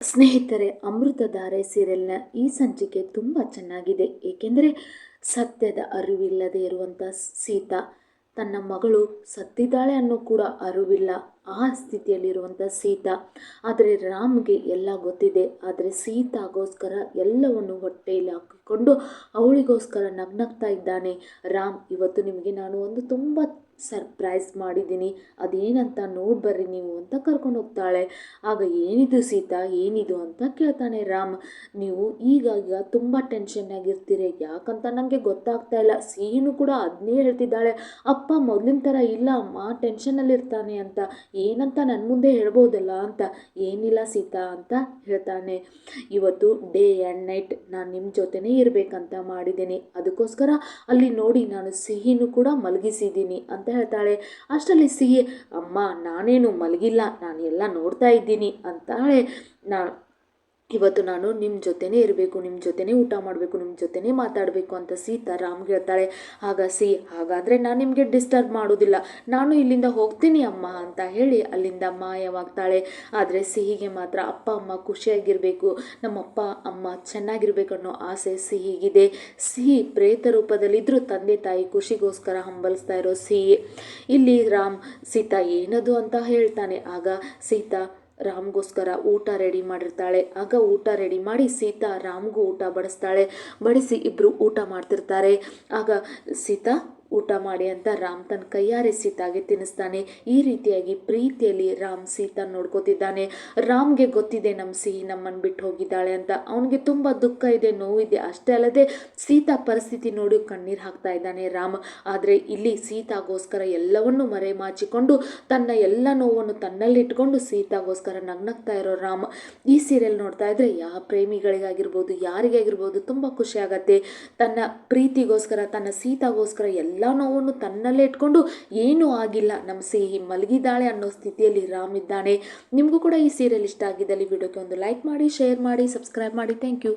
ಸ್ನೇಹಿತರೆ ಅಮೃತಧಾರೆ ಸೀರಿಯಲ್ನ ಈ ಸಂಚಿಕೆ ತುಂಬ ಚೆನ್ನಾಗಿದೆ. ಏಕೆಂದರೆ ಸತ್ಯದ ಅರಿವಿಲ್ಲದೆ ಇರುವಂಥ ಸೀತಾ ತನ್ನ ಮಗಳು ಸತ್ತಿದ್ದಾಳೆ ಅನ್ನೋ ಕೂಡ ಅರಿವಿಲ್ಲ. ಆ ಸ್ಥಿತಿಯಲ್ಲಿರುವಂಥ ಸೀತಾ. ಆದರೆ ರಾಮ್ಗೆ ಎಲ್ಲ ಗೊತ್ತಿದೆ. ಆದರೆ ಸೀತಾಗೋಸ್ಕರ ಎಲ್ಲವನ್ನು ಹೊಟ್ಟೆಯಲ್ಲಿ ಹಾಕಿಕೊಂಡು ಅವಳಿಗೋಸ್ಕರ ನಗ್ನಗ್ತಾ ಇದ್ದಾನೆ. ರಾಮ್, ಇವತ್ತು ನಿಮಗೆ ನಾನು ಒಂದು ತುಂಬ ಸರ್ಪ್ರೈಸ್ ಮಾಡಿದ್ದೀನಿ. ಅದೇನಂತ ನೋಡಿ ಬರ್ರಿ ನೀವು ಅಂತ ಕರ್ಕೊಂಡು ಹೋಗ್ತಾಳೆ. ಆಗ ಏನಿದು ಸೀತಾ? ಏನಿದು ಅಂತ ಕೇಳ್ತಾನೆ ರಾಮ್. ನೀವು ಈಗ ಈಗ ತುಂಬ ಟೆನ್ಷನ್ನಾಗಿರ್ತೀರಿ ಯಾಕಂತ ನನಗೆ ಗೊತ್ತಾಗ್ತಾ ಇಲ್ಲ. ಸೀನು ಕೂಡ ಅದನ್ನೇ ಹೇಳ್ತಿದ್ದಾಳೆ. ಅಪ್ಪ ಮೊದಲಿನ ಥರ ಇಲ್ಲ. ಅಮ್ಮ ಟೆನ್ಷನಲ್ಲಿರ್ತಾನೆ ಅಂತ. ಏನಂತ ನನ್ನ ಮುಂದೆ ಹೇಳ್ಬೋದಲ್ಲ ಅಂತ. ಏನಿಲ್ಲ ಸೀತಾ ಅಂತ ಹೇಳ್ತಾನೆ. ಇವತ್ತು ಡೇ ಆ್ಯಂಡ್ ನೈಟ್ ನಾನು ನಿಮ್ಮ ಜೊತೆನೇ ಇರಬೇಕಂತ ಮಾಡಿದ್ದೀನಿ. ಅದಕ್ಕೋಸ್ಕರ ಅಲ್ಲಿ ನೋಡಿ ನಾನು ಸಿಹಿನೂ ಕೂಡ ಮಲಗಿಸಿದ್ದೀನಿ ಅಂತ ಹೇಳ್ತಾಳೆ. ಅಷ್ಟರಲ್ಲಿ ಸಿಹಿ, ಅಮ್ಮ, ನಾನೇನು ಮಲಗಿಲ್ಲ. ನಾನು ಎಲ್ಲ ನೋಡ್ತಾ ಇದ್ದೀನಿ ಅಂತಾಳೆ. ನಾನು ಇವತ್ತು ನಾನು ನಿಮ್ಮ ಜೊತೆನೇ ಇರಬೇಕು ನಿಮ್ಮ ಜೊತೆನೇ ಊಟ ಮಾಡಬೇಕು ನಿಮ್ಮ ಜೊತೆನೇ ಮಾತಾಡಬೇಕು ಅಂತ ಸೀತಾ ರಾಮ್ಗೆ ಹೇಳ್ತಾಳೆ. ಆಗ ಸಿ, ಹಾಗಾದರೆ ನಾನು ನಿಮಗೆ ಡಿಸ್ಟರ್ಬ್ ಮಾಡೋದಿಲ್ಲ. ನಾನು ಇಲ್ಲಿಂದ ಹೋಗ್ತೀನಿ ಅಮ್ಮ ಅಂತ ಹೇಳಿ ಅಲ್ಲಿಂದ ಮಾಯವಾಗ್ತಾಳೆ. ಆದರೆ ಸಿಹಿಗೆ ಮಾತ್ರ ಅಪ್ಪ, ಅಮ್ಮ ಖುಷಿಯಾಗಿರಬೇಕು. ನಮ್ಮಪ್ಪ, ಅಮ್ಮ ಚೆನ್ನಾಗಿರ್ಬೇಕು ಅನ್ನೋ ಆಸೆ ಸಿಹಿಗಿದೆ. ಸಿಹಿ ಪ್ರೇತ ರೂಪದಲ್ಲಿದ್ದರೂ ತಂದೆ ತಾಯಿ ಖುಷಿಗೋಸ್ಕರ ಹಂಬಲಿಸ್ತಾ ಇರೋ ಸಿಹಿ. ಇಲ್ಲಿ ರಾಮ್ ಸೀತಾ ಏನದು ಅಂತ ಹೇಳ್ತಾನೆ. ಆಗ ಸೀತಾ ರಾಮ್ಗೋಸ್ಕರ ಊಟ ರೆಡಿ ಮಾಡಿರ್ತಾಳೆ. ಆಗ ಊಟ ರೆಡಿ ಮಾಡಿ ಸೀತಾ ರಾಮ್ಗೂ ಊಟ ಬಡಿಸ್ತಾಳೆ. ಬಡಿಸಿ ಇಬ್ಬರು ಊಟ ಮಾಡ್ತಿರ್ತಾರೆ. ಆಗ ಸೀತಾ ಊಟ ಮಾಡಿ ಅಂತ ರಾಮ್ ತನ್ನ ಕೈಯಾರೆ ಸೀತಾಗೆ ತಿನ್ನಿಸ್ತಾನೆ. ಈ ರೀತಿಯಾಗಿ ಪ್ರೀತಿಯಲ್ಲಿ ರಾಮ್ ಸೀತಾ ನೋಡ್ಕೋತಿದ್ದಾನೆ. ರಾಮ್ಗೆ ಗೊತ್ತಿದೆ ನಮ್ಮ ಸಿಹಿ ನಮ್ಮನ್ನು ಬಿಟ್ಟು ಹೋಗಿದ್ದಾಳೆ ಅಂತ. ಅವನಿಗೆ ತುಂಬ ದುಃಖ ಇದೆ ನೋವಿದೆ ಅಷ್ಟೇ ಅಲ್ಲದೆ ಸೀತಾ ಪರಿಸ್ಥಿತಿ ನೋಡಿ ಕಣ್ಣೀರು ಹಾಕ್ತಾ ಇದ್ದಾನೆ ರಾಮ್. ಆದರೆ ಇಲ್ಲಿ ಸೀತಾಗೋಸ್ಕರ ಎಲ್ಲವನ್ನು ಮರೆಮಾಚಿಕೊಂಡು ತನ್ನ ಎಲ್ಲ ನೋವನ್ನು ತನ್ನಲ್ಲಿಟ್ಕೊಂಡು ಸೀತಾಗೋಸ್ಕರ ನಗ್ನಗ್ತಾ ಇರೋ ರಾಮ್. ಈ ಸೀರಿಯಲ್ ನೋಡ್ತಾ ಇದ್ರೆ ಯಾವ ಪ್ರೇಮಿಗಳಿಗಾಗಿರ್ಬೋದು, ಯಾರಿಗಾಗಿರ್ಬೋದು ತುಂಬ ಖುಷಿ ಆಗತ್ತೆ. ತನ್ನ ಪ್ರೀತಿಗೋಸ್ಕರ, ತನ್ನ ಸೀತಾಗೋಸ್ಕರ ಎಲ್ಲ ಎಲ್ಲ ನೋವನ್ನು ತನ್ನಲ್ಲೇ ಇಟ್ಕೊಂಡು ಏನೂ ಆಗಿಲ್ಲ. ನಮ್ಮ ಸಿಹಿ ಮಲಗಿದ್ದಾಳೆ ಅನ್ನೋ ಸ್ಥಿತಿಯಲ್ಲಿ ರಾಮ್ ಇದ್ದಾನೆ. ನಿಮಗೂ ಕೂಡ ಈ ಸೀರಿಯಲ್ ಇಷ್ಟ ಆಗಿದ್ದಲ್ಲಿ ವಿಡಿಯೋಕ್ಕೆ ಒಂದು ಲೈಕ್ ಮಾಡಿ ಶೇರ್ ಮಾಡಿ ಸಬ್ಸ್ಕ್ರೈಬ್ ಮಾಡಿ. Thank you